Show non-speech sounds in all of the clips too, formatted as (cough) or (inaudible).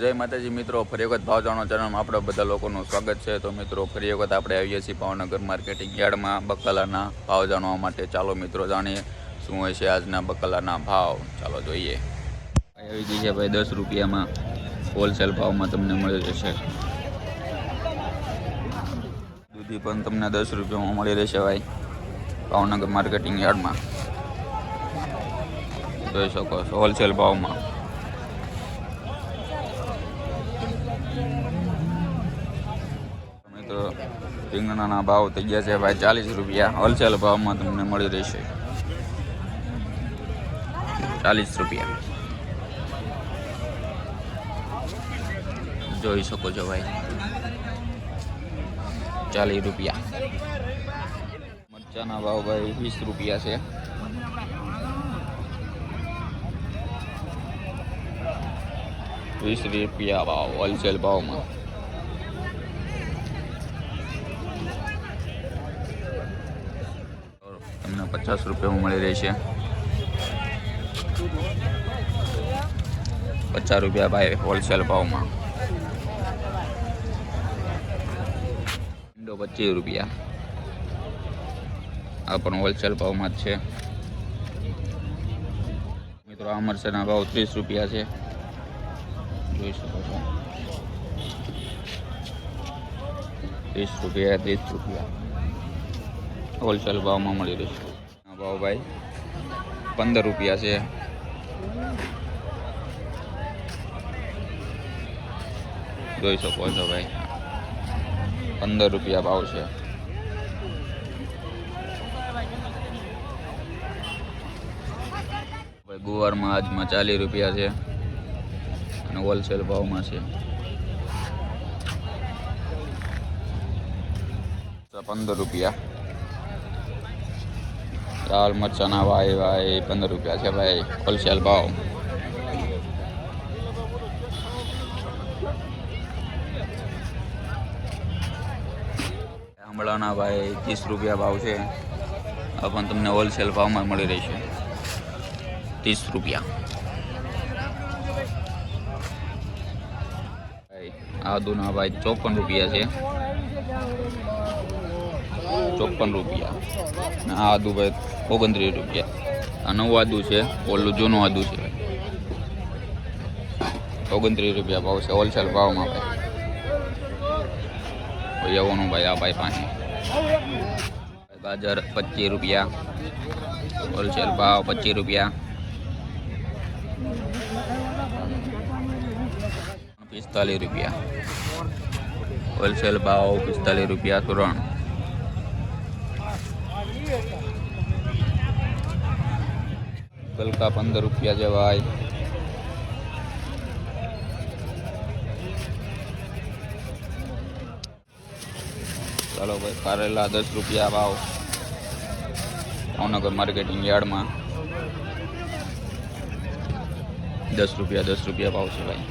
જય માતાજી મિત્રો, ફરી વખત ભાવ જાણો ચેનલમાં આપણે બધા લોકોનું સ્વાગત છે. તો મિત્રો, ફરી વખત આપણે આવીએ છીએ ભાવનગર માર્કેટિંગ યાર્ડમાં બકાલાના ભાવ જાણવા માટે. ચાલો મિત્રો, જાણીએ શું હોય છે આજના બકાલાના ભાવ. ચાલો જોઈએ. આવી ગઈ છે ભાઈ દસ રૂપિયામાં. હોલસેલ ભાવમાં તમને મળી રહેશે. દૂધી પણ તમને દસ રૂપિયામાં મળી રહેશે ભાઈ, ભાવનગર માર્કેટિંગ યાર્ડમાં. જોઈ શકો છો હોલસેલ ભાવમાં મિત્રો રીંગણાના ભાવ થઈ ગયા છે ભાઈ ચાલીસ રૂપિયા. હોલસેલ ભાવમાં તમને મળી રહેશે. ચાલીસ રૂપિયા. જોઈ શકો છો ભાઈ. ચાલીસ રૂપિયા. મરચાના ભાવ ભાઈ વીસ રૂપિયા છે. વીસ રૂપિયા ભાવ હોલસેલ ભાવમાં તમને પચાસ રૂપિયામાં મળી રહેશે પચાસ રૂપિયા ભાઈ હોલસેલ ભાવમાં. ઈંડો પચીસ રૂપિયા. આ પણ હોલસેલ ભાવમાં જ છે. મિત્રો, આ મરચાના ભાવ ત્રીસ રૂપિયા છે. જોઈ શકો છો. ત્રીસ રૂપિયા ત્રીસ રૂપિયા. હોલસેલ ભાવમાં મળી રહેશે ભાવ ભાઈ. પંદર રૂપિયા છે. જોઈ શકો છો ભાઈ. પંદર રૂપિયા ભાવ છે. ભાઈ, ગુવારમાં આજમાં ચાલીસ રૂપિયા છે. અને હોલસેલ ભાવમાં છે. પંદર રૂપિયા. લાલ મરચાના ભાઈ ભાઈ પંદર રૂપિયા છે ભાઈ હોલસેલ ભાવ. આંબળાના ભાઈ ત્રીસ રૂપિયા ભાવ છે. આ પણ તમને હોલસેલ ભાવમાં મળી રહેશે. ત્રીસ રૂપિયા. આદુના ભાઈ ચોપન રૂપિયા છે. ચોપન રૂપિયા અને આ આદુ ભાઈ ઓગણત્રીસ રૂપિયા. આ નવું આદુ છે, ઓલું જૂનું આદુ છે. ઓગણત્રીસ રૂપિયા ભાવ છે, હોલસેલ ભાવમાં ભાઈ. યવોનું ભાઈ, આ ભાઈ પાસે. ગાજર પચીસ રૂપિયા, હોલસેલ ભાવ પચીસ રૂપિયા. પિસ્તાલીસ રૂપિયા. હોલસેલ ભાવ પિસ્તાલીસ રૂપિયા, સુરણ. ગલકા પંદર રૂપિયા ભાઈ. ચાલો ભાઈ, કારેલા દસ રૂપિયા ભાવ. ભાવનગર માર્કેટિંગ યાર્ડમાં. દસ રૂપિયા દસ રૂપિયા ભાવ છે ભાઈ.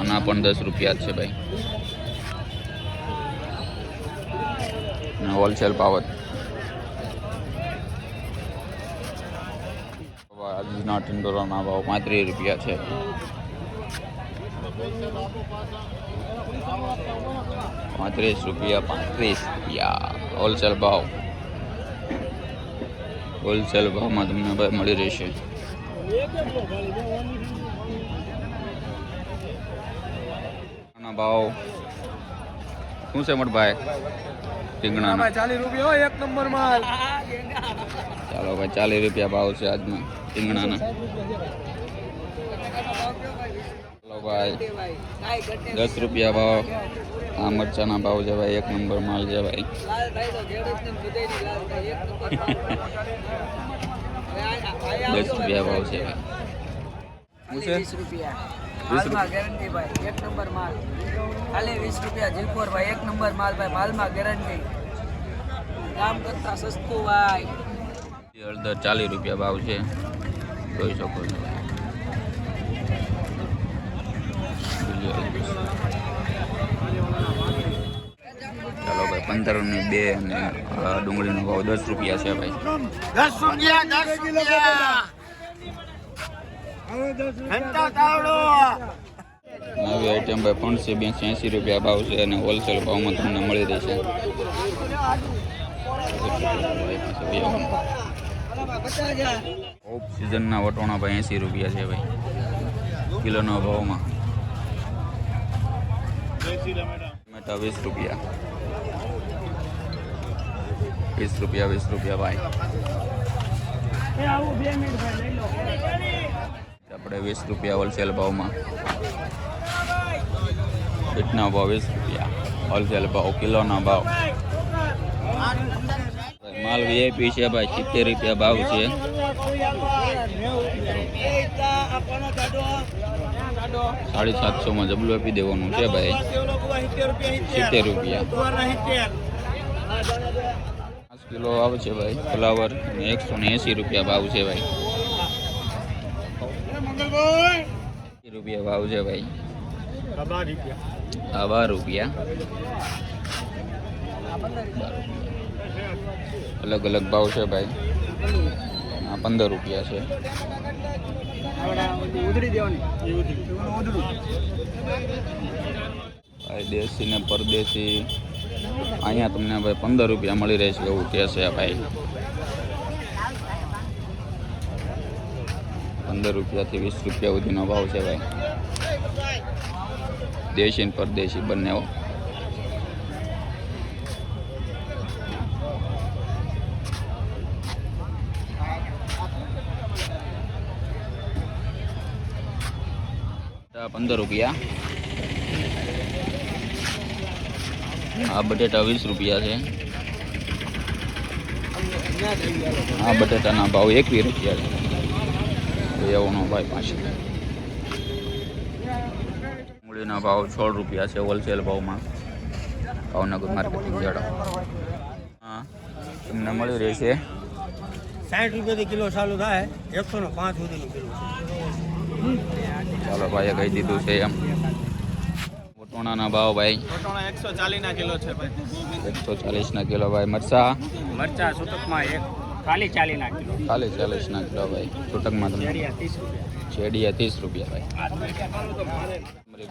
આના પણ દસ રૂપિયા જ છે ભાઈ. અને હોલસેલ ભાવ આજના ટિંડોરાના ભાવ પાંત્રીસ રૂપિયા છે. પાંત્રીસ રૂપિયા પાંત્રીસ. રૂપિયા હોલસેલ ભાવ. હોલસેલ ભાવમાં તમને મળી રહેશે. ભાવ શું છે મોટભાઈ રીંગણાના. ચાલીસ રૂપિયા હોય એક નંબર માલ. ચાલો ભાઈ ચાલીસ રૂપિયા ભાવ છે આજમાં ટીંગણાના ચાલો ભાઈ દસ રૂપિયા ભાવ. આ મરચાના ભાવ છે ભાઈ એક નંબર માલ છે ભાઈ. (laughs) દસ રૂપિયા ભાવ છે ભાઈ. માલમાં ગેરંટી ભાઈ એક નંબર માલ. ખાલી વીસ રૂપિયા જીલપોર ભાઈ એક નંબર માલ ભાઈ માલમાં ગેરંટી કામ કરતા સસ્તું ભાઈ. હળદર ચાલીસ રૂપિયા ભાવ છે. જોઈ શકો છો. ચાલો ભાઈ પંદરની બે અને ડુંગળીનો ભાવ દસ રૂપિયા છે ભાઈ. દસ રૂપિયા દસ રૂપિયા. નવી આઈટમ ભાઈ ફણસી બેસી એંસી રૂપિયા ભાવ છે અને હોલસેલ ભાવમાં તમને મળી રહેશે. ઓફ સિઝનના વટોણા ભાઈ એંસી રૂપિયા છે ભાઈ. કિલોના ભાવમાં. ટમેટા વીસ રૂપિયા. વીસ રૂપિયા વીસ રૂપિયા ભાઈ. આપણે વીસ રૂપિયા હોલસેલ ભાવમાં. બીટના ભાવ, વીસ રૂપિયા. હોલસેલ ભાવ, કિલોના ભાવ. માલ વીઆઈપી છે ભાઈ, સિત્તેર રૂપિયા ભાવ છે. સાડી સાતસોમાં જબલું આપી દેવાનું છે ભાઈ. સિત્તેર રૂપિયા. પાંચ કિલો આવે છે ભાઈ, ફ્લાવર એકસો ને એંસી રૂપિયા ભાવ છે ભાઈ. રૂપિયા ભાવ છે ભાઈ. આવા રૂપિયા. અલગ અલગ ભાવ છે ભાઈ. આ પંદર રૂપિયા છે. ભાઈ દેશી ને પરદેશી. અહીંયા તમને ભાઈ પંદર રૂપિયા મળી રહેશે એવું કહે છે ભાઈ. પંદર રૂપિયાથી વીસ રૂપિયા સુધીનો ભાવ છે ભાઈ. દેશી ને પરદેશી બંને. પંદર રૂપિયા. આ બટેટા વીસ રૂપિયા છે. આ બટેટાના ભાવ એકવીસ રૂપિયા છે. એવોનો ભાઈ પાછી મૂળીના ભાવ સોળ રૂપિયા છે હોલસેલ ભાવમાં. Bhavnagar marketing yard. હા તમને મળી રહેશે. સાઠ રૂપિયાથી કિલો ચાલુ થાય એકસો ને પાંચ સુધીનું કિલો. ચાલો ભાઈએ કહી દીધું છે એમ. વટોણાના ભાવ ભાઈ. વટોણા એકસો ચાલીસના કિલો છે ભાઈ. એકસો ચાલીસના કિલો ભાઈ મરચા. મરચા સુતકમાં એક ખાલી ચાલીના કિલો ખાલી ચાલીસના કિલો ભાઈ. છૂટકમાં તમને. ત્રીસ રૂપિયા. ત્રીસ રૂપિયા ભાઈ.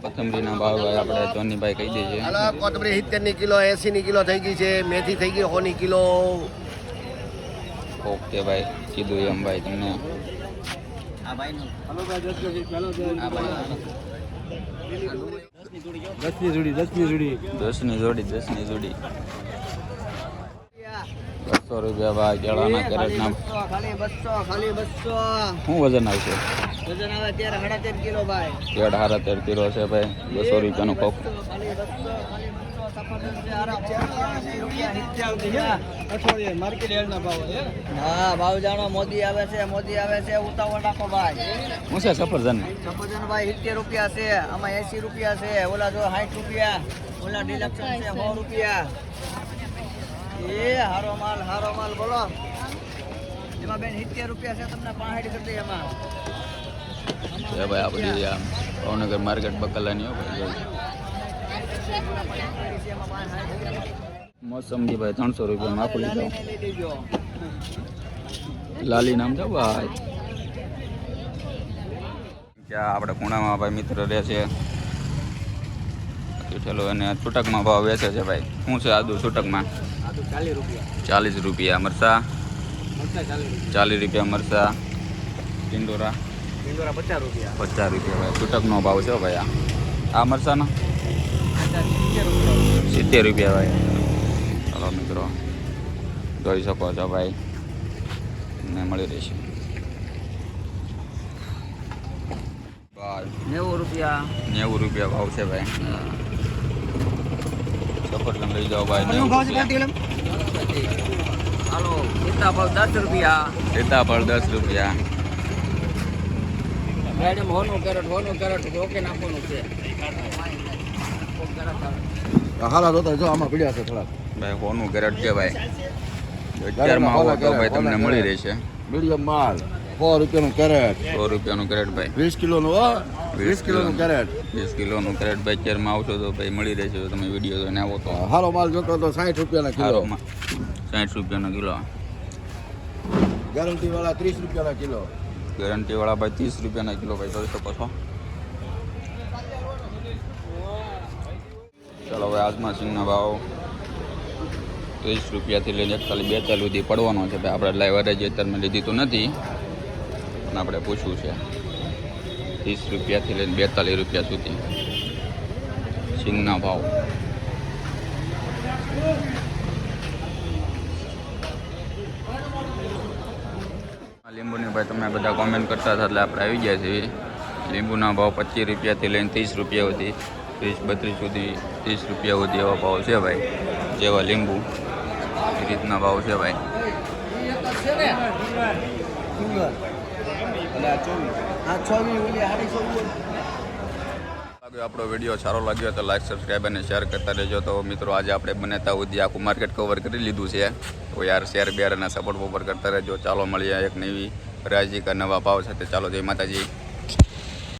કોથમરીના ભાવ ભાઈ આપણે જોનીભાઈ કહી દઈએ. હાલો કોથમરી સિત્તેરની કિલો એસી ની કિલો થઈ ગઈ છે મેથી થઈ ગઈ સો કિલો. ઓકે ભાઈ કીધું એમ ભાઈ તમને. દસની જોડી દસની જોડી. દસની જોડી દસની જોડી. બસો રૂપિયા ભાઈ કેળાના કેરેટના ખાલી બસો ખાલી બસો શું વજન આવશે? વજન આવે ત્યારે સાડા તેર કિલો ભાઈ. કેળ હારા તેર કિલો છે ભાઈ બસો રૂપિયાનું હા? ભાવ જાણો મોદી આવે છે મોદી આવે છે ઉતાવળ રાખો ભાઈ. હું છે સફરજન? સફરજન ભાઈ સિત્તેર રૂપિયા છે આમાં એંસી રૂપિયા છે. ઓલા જો સાઠ રૂપિયા ઓલા ડિલક્શન છે સો રૂપિયા. એ હારો માલ હારો માલ બોલો. એમાં બેન સિત્તેર રૂપિયા છે તમને પાંસઠ કરી એમાં. ભાઈ આ બધી આ ભાવનગર માર્કેટ બકલાની હો ભાઈ મોસંબી ભાઈ ત્રણસો રૂપિયા માફ લીધો. લાલી નામ છે ભાઈ. ત્યાં આપણે ખૂણામાં ભાઈ મિત્ર રહે છે. ઠેલો અને છૂટકમાં ભાવ વેચે છે ભાઈ. શું છે આદુ છૂટકમાં? ચાલીસ રૂપિયા. મરસા. ચાલીસ રૂપિયા. મરસા. ટિંડોરા. પચાસ રૂપિયા. ભાઈ. છૂટકનો ભાવ છે ભાઈ આ. મરસાનો? સિત્તેર રૂપિયા ભાઈ. ચાલો મિત્રો. જોઈ શકો છો ભાઈ. ને મળી રહેશે. નેવું રૂપિયા. નેવું રૂપિયા ભાવ છે ભાઈ. સફરજન લઈ જાઓ ભાઈ હાલો સીતાફળ દસ રૂપિયા. સીતાફળ દસ રૂપિયા. મેડમ હોનું કેરેટ હોનું કેરેટ ઓકે નાખવાનું છે. હાલા જોતા જો આમાં પીડ્યા છે થોડા ભાઈ હોનું કેરેટ છે ભાઈ અત્યારમાં આવો તો ભાઈ તમને મળી રહેશે. મીડિયમ માલ. સો રૂપિયાનું કેરેટ. સો રૂપિયાનું કેરેટ ભાઈ. વીસ કિલોનું હો? વીસ કિલોનું કેરેટ. વીસ કિલોનું કેરેટ ભાઈ અત્યારમાં આવશો તો ભાઈ મળી રહેશે. તમે વીડિયો જોઈને આવો તો. હારો માલ જોતો તો સાઠ રૂપિયાના કિલો. સાઠ રૂપિયાનો કિલો. ગેરંટી વાળા ત્રીસ રૂપિયાના કિલો. ગેરંટીવાળા ભાઈ ત્રીસ રૂપિયાના કિલો ભાઈ. જોઈ શકો છો. ચાલો હવે આજમાં સિંગના ભાવ. ત્રીસ રૂપિયાથી લઈને એકતાલીસ બેતાલીસ સુધી પડવાનો છે ભાઈ. આપણે લાઈવ અરેજ અત્યારમાં લીધી તો નથી. પણ આપણે પૂછવું છે. ત્રીસ રૂપિયાથી લઈને બેતાલીસ રૂપિયા સુધી. સિંગના ભાવ. લીંબુની ભાઈ તમે બધા કોમેન્ટ કરતા હતા એટલે આપણે આવી ગયા છીએ. લીંબુના ભાવ પચીસ રૂપિયાથી લઈને ત્રીસ રૂપિયા સુધી. ત્રીસ, બત્રીસ સુધી ત્રીસ રૂપિયા સુધી એવા ભાવ છે ભાઈ. જેવા લીંબુ. એ રીતના ભાવ છે ભાઈ. આ ચોવીસ ઓલી હાડી ચોવીસ લાગ્યો આપણો વીડિયો સારો લાગ્યો તો લાઈક સબસ્ક્રાઈબ અને શેર કરતા રહેજો. તો મિત્રો આજે આપણે બનેતા સુધી આખું માર્કેટ કવર કરી લીધું છે. તો યાર શેર બેર અને સપોર્ટ વપોર્ટ કરતા રહેજો. ચાલો મળીએ એક નવી રાજી કા નવા ભાવ સાથે. ચાલો જય માતાજી.